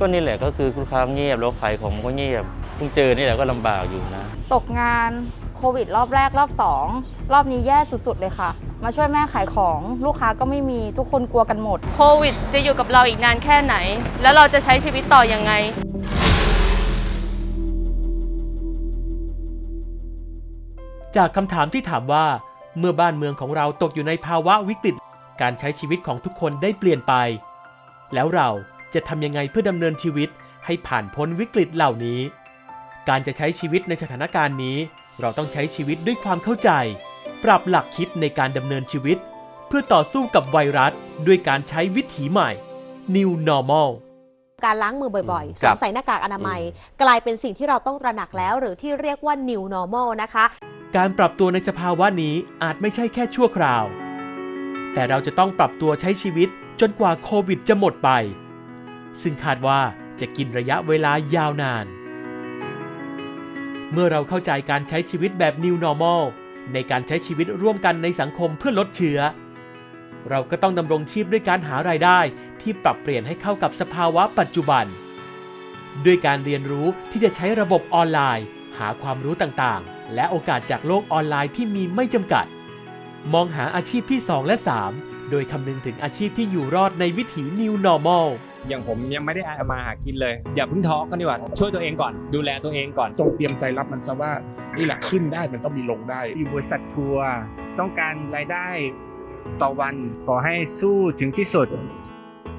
ก็นี่แหละก็คือลูกค้าเงียบแล้วขายของก็เงียบเพิ่งเจอนี่แหละก็ลำบากอยู่นะ ตกงานโควิดรอบแรกรอบสองรอบนี้แย่สุดๆเลยค่ะ มาช่วยแม่ขายของลูกค้าก็ไม่มีทุกคนกลัวกันหมด โควิดจะอยู่กับเราอีกนานแค่ไหน แล้วเราจะใช้ชีวิตต่อยังไง จากคำถามที่ถามว่า เมื่อบ้านเมืองของเราตกอยู่ในภาวะวิกฤต การใช้ชีวิตของทุกคนได้เปลี่ยนไป แล้วเรา จะทำยังไงเพื่อดำเนินชีวิตให้ผ่านพ้นวิกฤตเหล่านี้ การจะใช้ชีวิตในสถานการณ์นี้ เราต้องใช้ชีวิตด้วยความเข้าใจ ปรับหลักคิดในการดำเนินชีวิต เพื่อต่อสู้กับไวรัสด้วยการใช้วิถีใหม่ New Normal การล้างมือบ่อยๆสครัวบมใส่หน้ากากอนามัย กลายเป็นสิ่งที่เราต้องตระหนักแล้ว หรือที่เรียกว่า new normal นะคะ การปรับตัวในสภาวะนี้อาจไม่ใช่แค่ชั่วคราว แต่เราจะต้องปรับตัวใช้ชีวิตจนกว่าโควิดจะหมดไป ซึ่งคาดว่าจะกินระยะเวลายาวนาน เมื่อเราเข้าใจการใช้ชีวิตแบบ New Normal ในการใช้ชีวิตร่วมกันในสังคมเพื่อลดเชื้อ เราก็ต้องดำรงชีพด้วยการหารายได้ที่ปรับเปลี่ยนให้เข้ากับสภาวะปัจจุบัน ด้วยการเรียนรู้ที่จะใช้ระบบออนไลน์ หาความรู้ต่างๆ และโอกาสจากโลกออนไลน์ที่มีไม่จำกัด มองหาอาชีพที่ 2 และ 3 โดยคำนึงถึงอาชีพที่อยู่รอดในวิถี New Normal อย่างผมยังไม่ได้เอามาหากินเลย อย่าเพิ่งท้อกันดีกว่าช่วยตัวเองก่อน ดูแลตัวเองก่อน จงเตรียมใจรับมันซะว่านี่แหละขึ้นได้มันต้องมีลงได้ อยู่บริษัททัวร์ต้องการรายได้ต่อวันขอให้สู้ถึงที่สุด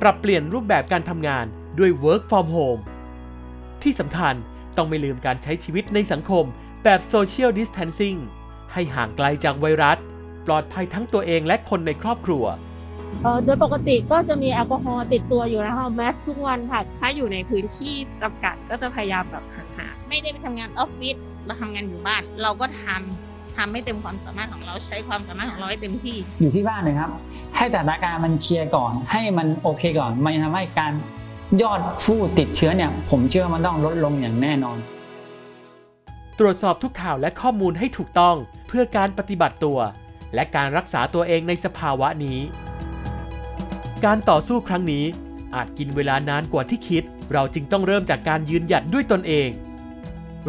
ปรับเปลี่ยนรูปแบบการทำงานด้วย Work from Home ที่สำคัญต้องไม่ลืมการใช้ชีวิตในสังคมแบบ Social Distancing ให้ห่างไกลจากไวรัส ปลอดภัยทั้งตัวเองและคนในครอบครัว เอ่อโดยปกติก็จะมีแอลกอฮอล์ติดตัวอยู่นะคะแมสทุกวันค่ะ ถ้าอยู่ในพื้นที่จำกัดก็จะพยายามแบบห่างไม่ได้ไปทำงานออฟฟิศเราทำงานอยู่บ้าน เราก็ทำทำให้เต็มความสามารถของเราใช้ความสามารถของเราให้เต็มที่ อยู่ที่บ้านนะครับ ให้สถานการณ์มันเคลียร์ก่อน ให้มันโอเคก่อน มันจะทำให้การยอดผู้ติดเชื้อเนี่ย ผมเชื่อว่ามันต้องลดลงอย่างแน่นอน ตรวจสอบทุกข่าวและข้อมูลให้ถูกต้อง เพื่อการปฏิบัติตัว และการรักษาตัวเองในสภาวะนี้ การต่อสู้ครั้งนี้อาจกินเวลานานกว่าที่คิด เราจึงต้องเริ่มจากการยืนหยัดด้วยตนเอง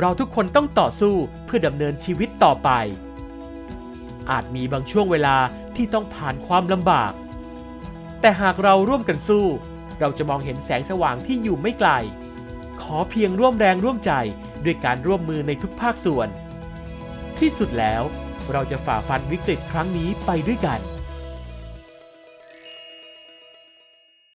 เราทุกคนต้องต่อสู้เพื่อดำเนินชีวิตต่อไป อาจมีบางช่วงเวลาที่ต้องผ่านความลำบาก แต่หากเราร่วมกันสู้ เราจะมองเห็นแสงสว่างที่อยู่ไม่ไกล ขอเพียงร่วมแรงร่วมใจด้วยการร่วมมือในทุกภาคส่วน ที่สุดแล้ว เราจะฝ่าฟันวิกฤตครั้งนี้ไปด้วยกัน